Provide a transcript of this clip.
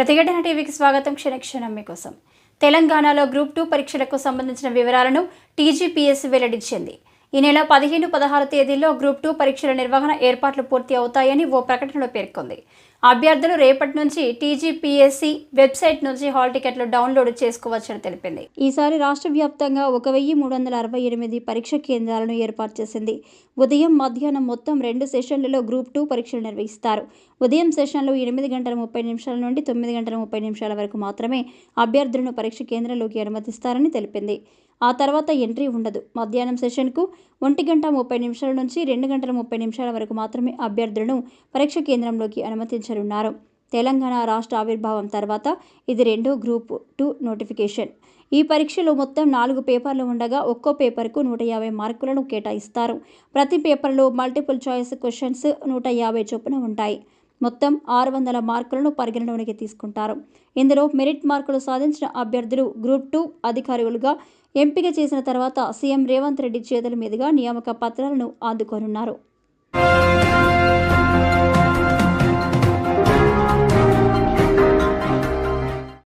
ప్రతిఘటన టీవీకి స్వాగతం. క్షణక్షణం మీకోసం. తెలంగాణలో గ్రూప్ టూ పరీక్షలకు సంబంధించిన వివరాలను టీజీపీఎస్ వెల్లడించింది. ఈ నెల పదిహేను పదహారు తేదీల్లో గ్రూప్ టూ పరీక్షల నిర్వహణ ఏర్పాట్లు పూర్తి అవుతాయని ఓ ప్రకటనలో పేర్కొంది. అభ్యర్థులు రేపటి నుంచి టీజీపీఎస్సీ వెబ్సైట్ నుంచి హాల్ టికెట్లు డౌన్లోడ్ చేసుకోవచ్చని తెలిపింది. ఈసారి రాష్ట్ర వ్యాప్తంగా ఒక వెయ్యి మూడు వందల అరవై ఎనిమిది పరీక్ష కేంద్రాలను ఏర్పాటు చేసింది. ఉదయం మధ్యాహ్నం మొత్తం రెండు సెషన్లలో గ్రూప్ టూ పరీక్షలు నిర్వహిస్తారు. ఉదయం సెషన్లో ఎనిమిది గంటల ముప్పై నిమిషాల నుండి తొమ్మిది గంటల ముప్పై నిమిషాల వరకు మాత్రమే అభ్యర్థులను పరీక్ష కేంద్రంలోకి అనుమతిస్తారని తెలిపింది. ఆ తర్వాత ఎంట్రీ ఉండదు. మధ్యాహ్నం సెషన్కు ఒంటి గంట ముప్పై నిమిషాల నుంచి రెండు గంటల ముప్పై నిమిషాల వరకు మాత్రమే అభ్యర్థులను పరీక్ష కేంద్రంలోకి అనుమతించనున్నారు. తెలంగాణ రాష్ట్ర ఆవిర్భావం తర్వాత ఇది రెండో గ్రూప్ టూ నోటిఫికేషన్. ఈ పరీక్షలో మొత్తం నాలుగు పేపర్లు ఉండగా ఒక్కో పేపర్కు నూట యాభై మార్కులను కేటాయిస్తారు. ప్రతి పేపర్లో మల్టిపుల్ చాయిస్ క్వశ్చన్స్ నూట యాభై చొప్పున ఉంటాయి. మొత్తం ఆరు వందల మార్కులను పరిగణలోనికి తీసుకుంటారు. ఇందులో మెరిట్ మార్కులు సాధించిన అభ్యర్థులు గ్రూప్ టూ అధికారులుగా ఎంపిక చేసిన తర్వాత సీఎం రేవంత్ రెడ్డి చేతుల మీదుగా నియామక పత్రాలను అందుకోనున్నారు